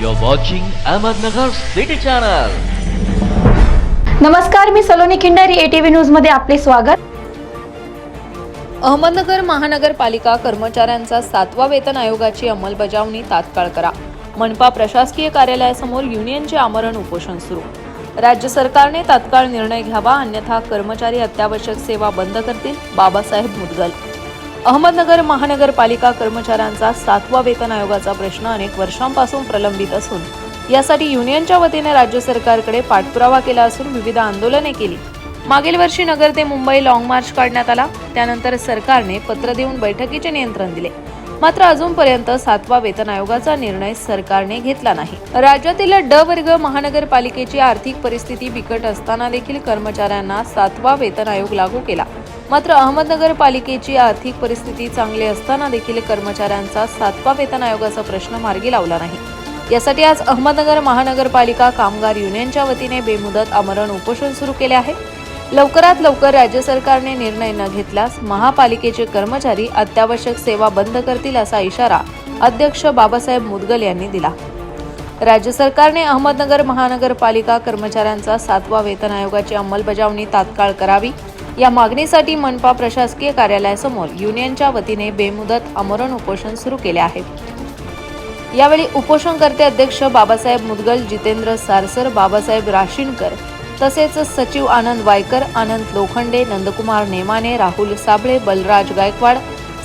You're watching Ahmednagar City Channel. नमस्कार मी Saloni Khindari ATV न्यूजमध्ये आपले स्वागत. अहमदनगर महानगरपालिका कर्मचाऱ्यांचा सातवा वेतन आयोगाची अंमलबजावणी तात्काळ करा. मनपा प्रशासकीय कार्यालयासमोर युनियनचे आमरण उपोषण सुरू. राज्य सरकारने तात्काळ निर्णय घ्यावा अन्यथा कर्मचारी अत्यावश्यक सेवा बंद करतील बाबासाहेब मुदगल. अहमदनगर महानगरपालिका कर्मचाऱ्यांचा सातवा वेतन आयोगाचा प्रश्न अनेक वर्षांपासून प्रलंबित असून यासाठी युनियनच्या वतीने राज्य सरकारकडे पाठपुरावा केला असून विविध आंदोलने केली. मागील वर्षी नगर ते मुंबई लाँग मार्च काढण्यात आला. त्यानंतर सरकारने पत्र देऊन बैठकीचे नियंत्रण दिले. मात्र अजूनपर्यंत सातवा वेतन आयोगाचा निर्णय सरकारने घेतला नाही. राज्यातील ड वर्ग महानगरपालिकेची आर्थिक परिस्थिती बिकट असताना देखील कर्मचाऱ्यांना सातवा वेतन आयोग लागू केला. मात्र अहमदनगर पालिकेची आर्थिक परिस्थिती चांगली असताना देखील कर्मचाऱ्यांचा सातवा वेतन आयोगाचा प्रश्न मार्गी लावला नाही. यासाठी आज अहमदनगर महानगरपालिका कामगार युनियनच्या वतीने बेमुदत आमरण उपोषण सुरू केले आहे. लवकरात लवकर राज्य सरकारने निर्णय न घेतल्यास महापालिकेचे कर्मचारी अत्यावश्यक सेवा बंद करतील असा इशारा अध्यक्ष बाबासाहेब मुदगल यांनी दिला. राज्य सरकारने अहमदनगर महानगरपालिका कर्मचाऱ्यांचा सातवा वेतन आयोगाची अंमलबजावणी तात्काळ करावी या मागणीसाठी मनपा प्रशासकीय कार्यालयासमोर युनियनच्या वतीने बेमुदत आमरण उपोषण सुरू केले आहे. यावेळी उपोषणकर्ते अध्यक्ष बाबासाहेब मुदगल जितेंद्र सारसर बाबासाहेब राशीणकर तसेच सचिव आनंद वायकर आनंद लोखंडे नंदकुमार नेमाने राहुल साबळे बलराज गायकवाड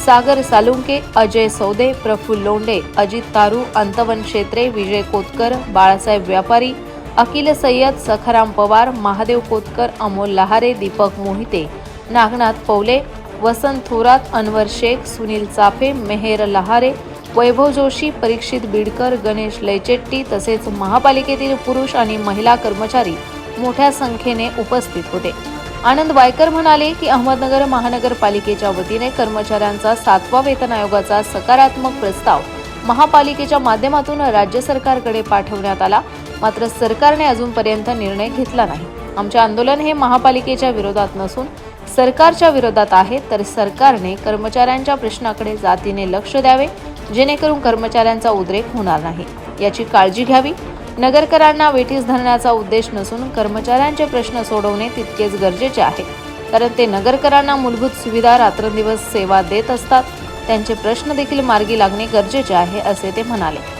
सागर सालुंके अजय सौदे प्रफुल्ल लोंडे अजित तारू अंतवन शेत्रे विजय कोतकर बाळासाहेब व्यापारी अकिल सय्यद सखाराम पवार महादेव कोतकर अमोल लहारे दीपक मोहिते नागनाथ पौले वसंत थोरात अनवर शेख सुनील चाफे मेहेर लहारे वैभव जोशी परीक्षित बिडकर गणेश लयचेट्टी तसेच महापालिकेतील पुरुष आणि महिला कर्मचारी मोठ्या संख्येने उपस्थित होते. आनंद वायकर म्हणाले की अहमदनगर महानगरपालिकेच्या वतीने कर्मचाऱ्यांचा सातवा वेतन आयोगाचा सकारात्मक प्रस्ताव महापालिकेच्या माध्यमातून राज्य सरकारकडे पाठवण्यात आला. मात्र सरकारने अजूनपर्यंत निर्णय घेतला नाही. आमचे आंदोलन हे महापालिकेच्या विरोधात नसून सरकारच्या विरोधात आहे तर सरकारने कर्मचाऱ्यांच्या प्रश्नाकडे जातीने लक्ष द्यावे जेणेकरून कर्मचाऱ्यांचा उद्रेक होणार नाही. याची काळजी घ्यावी. नगरकरांना वेठीस धरण्याचा उद्देश नसून कर्मचाऱ्यांचे प्रश्न सोडवणे तितकेच गरजेचे आहे. कारण ते नगरकरांना मूलभूत सुविधा रात्रंदिवस सेवा देत असतात. त्यांचे प्रश्न देखील मार्गी लागणे गरजेचे आहे असे ते म्हणाले.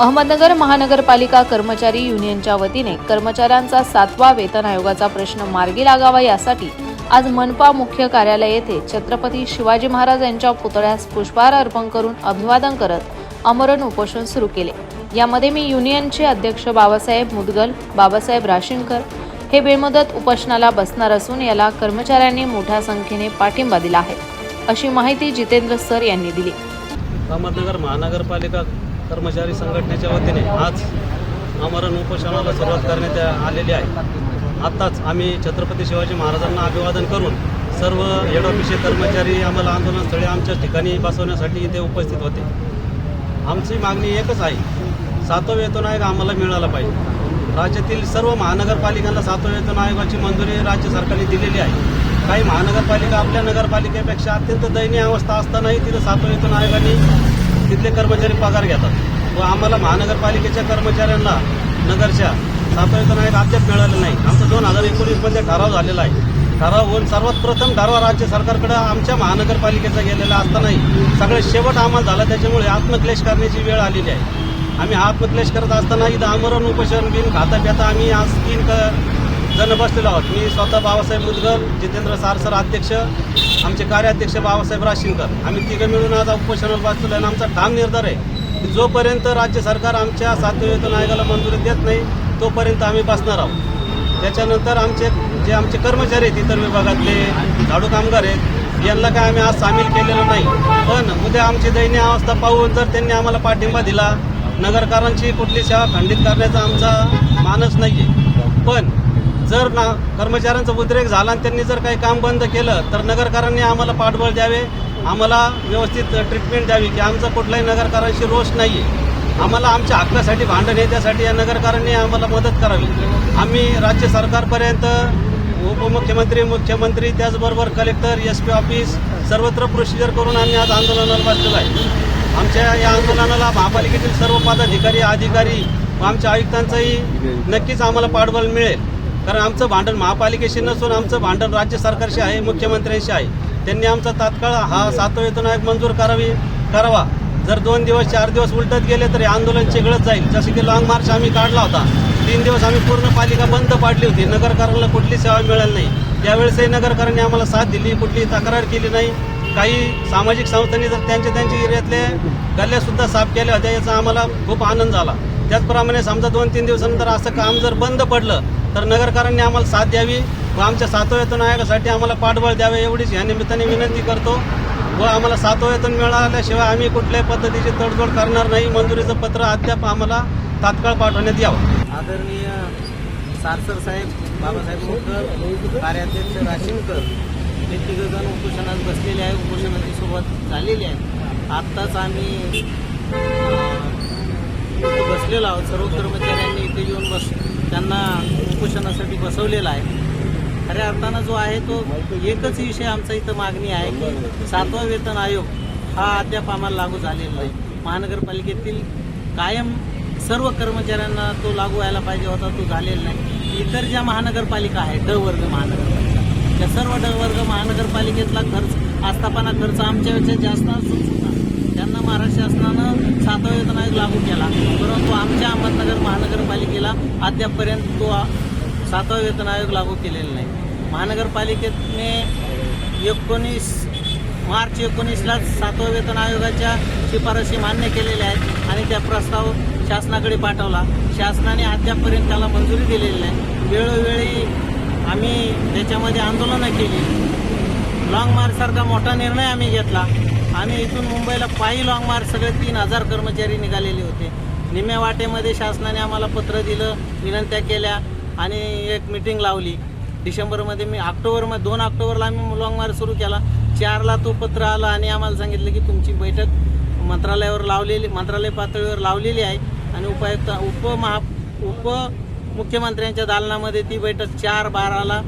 अहमदनगर महानगरपालिका कर्मचारी युनियनच्या वतीने कर्मचाऱ्यांचा सातवा वेतन आयोगाचा प्रश्न मार्गी लागावा यासाठी आज मनपा मुख्य कार्यालय येथे छत्रपती शिवाजी महाराज यांच्या पुतळ्यास पुष्पहार अर्पण करून अभिवादन करत अमरण उपोषण सुरू केले. यामध्ये मी युनियनचे अध्यक्ष बाबासाहेब मुदगल बाबासाहेब राशीणकर हे बेमुदत उपोषणाला बसणार असून याला कर्मचाऱ्यांनी मोठ्या संख्येने पाठिंबा दिला आहे अशी माहिती जितेंद्र सर यांनी दिली. अहमदनगर महानगरपालिका कर्मचारी संघटनेच्या वतीने आज आमरण उपोषणाला सुरुवात करण्यात आलेली आहे. आत्ताच आम्ही छत्रपती शिवाजी महाराजांना अभिवादन करून सर्व हेड ऑफिसचे कर्मचारी आम्हाला आंदोलनस्थळी आमच्या ठिकाणी बसवण्यासाठी इथे उपस्थित होते. आमची मागणी एकच आहे सातवा वेतन आयोग आम्हाला मिळाला पाहिजे. राज्यातील सर्व महानगरपालिकांना सातवा वेतन आयोगाची मंजुरी राज्य सरकारने दिलेली आहे. काही महानगरपालिका आपल्या नगरपालिकेपेक्षा अत्यंत दयनीय अवस्था असतानाही तिथं सातवा वेतन आयोगाने तिथले कर्मचारी पगार घेतात. व आम्हाला महानगरपालिकेच्या कर्मचाऱ्यांना नगरच्या सातवं आयोग अद्याप मिळालं नाही. आमचा दोन हजार एकोणीसमध्ये ठराव झालेला आहे. ठराव होऊन सर्वात प्रथम ठराव राज्य सरकारकडे आमच्या महानगरपालिकेचा गेलेला असतानाही सगळ्यात शेवट आम्हाला झाला. त्याच्यामुळे आत्मक्लेश करण्याची वेळ आलेली आहे. आम्ही आत्मक्लेश करत असताना इथं आमरण उपोषण बिन खाता प्याता आम्ही आज तीन जण बसलेलो आहोत. मी स्वतः बाबासाहेब मुदगर जितेंद्र सारसर अध्यक्ष आमचे कार्याध्यक्ष बाबासाहेब राशीनकर आम्ही तिघं मिळून आज उपोषणावर बसलेलो आहे आणि आमचा ठाम निर्धार आहे की जोपर्यंत राज्य सरकार आमच्या सातव्या वेतन आयोगाला मंजुरी देत नाही तोपर्यंत आम्ही बसणार आहोत. त्याच्यानंतर आमचे जे आमचे कर्मचारी आहेत इतर विभागातले झाडू कामगार आहेत यांना काय आम्ही आज सामील केलेलं नाही. पण उद्या आमची दयनीय अवस्था पाहून जर त्यांनी आम्हाला पाठिंबा दिला नगरकारांची कुठली सेवा खंडित करण्याचा आमचा मानस नाही आहे पण जर ना कर्मचाऱ्यांचा उद्रेक झाला आणि त्यांनी जर काही काम बंद केलं तर नगरकारांनी आम्हाला पाठबळ द्यावे. आम्हाला व्यवस्थित ट्रीटमेंट द्यावी की आमचा कुठलाही नगरकारांशी रोष नाही आहे आम्हाला आमच्या हक्कासाठी भांडण आहे त्यासाठी या नगरकारांनी आम्हाला मदत करावी. आम्ही राज्य सरकारपर्यंत उपमुख्यमंत्री मुख्यमंत्री त्याचबरोबर कलेक्टर एस पी ऑफिस सर्वत्र प्रोसिजर करून आम्ही आज आंदोलनाला बसलेलो आहे. आमच्या या आंदोलनाला महापालिकेतील सर्व पदाधिकारी अधिकारी व आमच्या आयुक्तांचंही नक्कीच आम्हाला पाठबळ मिळेल. कारण आमचं भांडण महापालिकेशी नसून आमचं भांडण राज्य सरकारशी आहे मुख्यमंत्र्यांशी आहे. त्यांनी आमचा तात्काळ हा सातवा वेतन आयोग मंजूर करावी करावा. जर दोन दिवस चार दिवस उलटत गेले तर हे आंदोलन चिघळत जाईल. जसं की लॉंग मार्च आम्ही काढला होता तीन दिवस आम्ही पूर्ण पालिका बंद पाडली होती. नगरकरांना कुठली सेवा मिळाली नाही. त्यावेळेसही नगरकरांनी आम्हाला साथ दिली कुठली तक्रार केली नाही. काही सामाजिक संस्थांनी जर त्यांच्या त्यांच्या एरियातले गल्ल्यासुद्धा साफ केल्या होत्या याचा आम्हाला खूप आनंद झाला. त्याचप्रमाणे समजा दोन तीन दिवसानंतर असं काम जर बंद पडलं तर नगरकरांनी आम्हाला साथ द्यावी व आमच्या सातव्यातून आयोगासाठी आम्हाला पाठबळ द्यावे एवढीच या निमित्ताने विनंती करतो. व आम्हाला सातव्यातून मिळाल्याशिवाय आम्ही कुठल्याही पद्धतीची तडजोड करणार नाही. मंजुरीचं पत्र अद्याप आम्हाला तात्काळ पाठवण्यात यावं. आदरणीय सारसर साहेब बाबासाहेब मोकर कार्याध्यक्ष राशीनकर हे तिघजण उपोषणात बसलेले आहे उपोषणाची सुरुवात झालेली आहे. आत्ताच आम्ही बसलेलो आहोत. सर्व कर्मचाऱ्यांनी इथे येऊन बस त्यांना उपोषणासाठी बसवलेला आहे. खऱ्या अर्थानं जो आहे तो एकच विषय आमचा इथं मागणी आहे की सातवा वेतन आयोग हा अद्याप आम्हाला लागू झालेला नाही. महानगरपालिकेतील कायम सर्व कर्मचाऱ्यांना तो लागू व्हायला पाहिजे होता तो झालेला नाही. इतर ज्या महानगरपालिका आहेत ड वर्ग महानगरपालिका त्या सर्व ड वर्ग महानगरपालिकेतला खर्च आस्थापना खर्च आमच्यापेक्षा जास्त असून सुद्धा त्यांना महाराष्ट्र शासनानं सातवा वेतन आयोग लागू केला. परंतु आमच्या अहमदनगर महानगरपालिकेला अद्यापपर्यंत तो सातवा वेतन आयोग लागू केलेला नाही. महानगरपालिकेने एकोणीस मार्च एकोणीसलाच सातवा वेतन आयोगाच्या शिफारशी मान्य केलेल्या आहेत आणि त्या प्रस्ताव शासनाकडे पाठवला. शासनाने अद्यापपर्यंत त्याला मंजुरी दिलेली नाही. वेळोवेळी आम्ही त्याच्यामध्ये आंदोलनं केली. लाँग मार्चसारखा मोठा निर्णय आम्ही घेतला. आम्ही इथून मुंबईला पायी लॉंग मार्च सगळे तीन हजार कर्मचारी निघालेले होते. निम्या वाटेमध्ये शासनाने आम्हाला पत्र दिलं विनंत्या केल्या आणि एक मिटिंग लावली. डिसेंबरमध्ये मी ऑक्टोबरमध्ये दोन ऑक्टोबरला आम्ही लॉंग मार्च सुरू केला. चारला तो पत्र आलं आणि आम्हाला सांगितलं की तुमची बैठक मंत्रालयावर लावलेली मंत्रालय पातळीवर लावलेली आहे आणि उपायुक्त उपमहा उप मुख्यमंत्र्यांच्या दालनामध्ये ती बैठक चार बाराला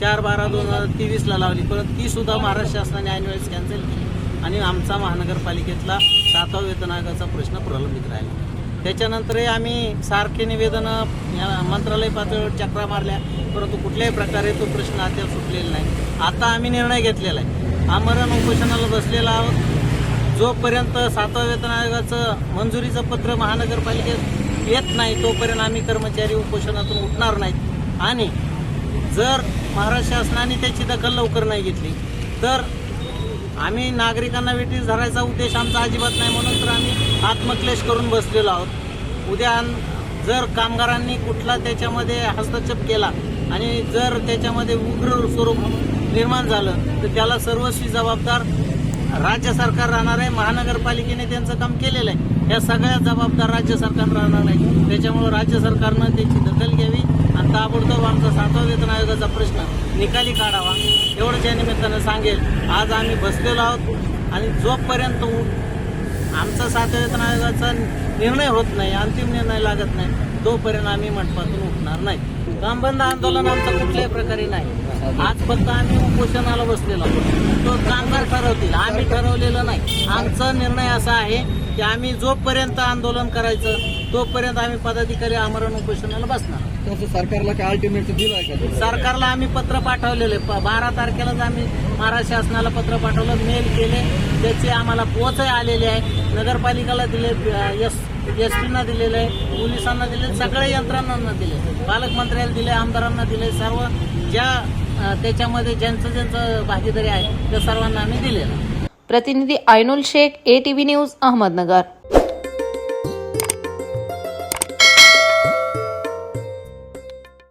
चार बारा दोन हजार तेवीसला लावली. परत तीसुद्धा महाराष्ट्र शासनाने ऐनवेळेस कॅन्सल केली. आणि आमचा महानगरपालिकेतला सातवा वेतन आयोगाचा प्रश्न प्रलंबित राहिला. त्याच्यानंतरही आम्ही सारखे निवेदनं या मंत्रालय पातळीवर चक्रा मारल्या परंतु कुठल्याही प्रकारे तो प्रश्न अद्याप सुटलेला नाही. आता आम्ही निर्णय घेतलेला आहे. आमरण उपोषणाला बसलेला आहोत. जोपर्यंत सातवा वेतन आयोगाचं मंजुरीचं पत्र महानगरपालिकेत येत नाही तोपर्यंत आम्ही कर्मचारी उपोषणातून उठणार नाहीत. आणि जर महाराष्ट्र शासनाने त्याची दखल लवकर नाही घेतली तर आम्ही नागरिकांना वेटीस धरायचा उद्देश आमचा अजिबात नाही म्हणून तर आम्ही आत्मक्लेश करून बसलेलो आहोत. उद्या जर कामगारांनी कुठला त्याच्यामध्ये हस्तक्षेप केला आणि जर त्याच्यामध्ये उग्र स्वरूप निर्माण झालं तर त्याला सर्वस्वी जबाबदार राज्य सरकार राहणार आहे. महानगरपालिकेने त्यांचं काम केलेलं आहे. या सगळ्या जबाबदार राज्य सरकार राहणार आहे त्याच्यामुळं राज्य सरकारनं त्याची दखल घ्यावी. ताबडतोब आमचा सातवा वेतन आयोगाचा प्रश्न निकाली काढावा. एवढंच या निमित्तानं सांगेल. आज आम्ही बसलेलो आहोत आणि जोपर्यंत आमचा सातव्या वेतन आयोगाचा निर्णय होत नाही अंतिम निर्णय लागत नाही तोपर्यंत आम्ही मंडपातून उठणार नाही. कामबंद आंदोलन आमचं कुठल्याही प्रकारे नाही. आज फक्त आम्ही उपोषणाला बसलेलो आहोत. तो कामगार ठरवतील. आम्ही ठरवलेलं नाही. आमचा निर्णय असा आहे की आम्ही जोपर्यंत आंदोलन करायचं तोपर्यंत आम्ही पदाधिकारी आमरण उपोषणाला बसणार. तसं सरकारला काय अल्टिमेट दिलं आहे का सरकारला आम्ही पत्र पाठवलेले. बारा तारखेलाच आम्ही महाराष्ट्र शासनाला पत्र पाठवलं मेल केले. त्याचे आम्हाला पोचही आलेले आहे. नगरपालिकेला दिले एस एस पीना दिलेलं आहे पोलिसांना दिले सगळ्या यंत्रणांना दिले. पालकमंत्र्याला दिले आमदारांना दिले. सर्व ज्या त्याच्यामध्ये ज्यांचं ज्यांचं भागीदारी आहे त्या सर्वांना आम्ही दिलेलं. प्रतिनिधी Ainul Shaikh A T V news Ahmednagar.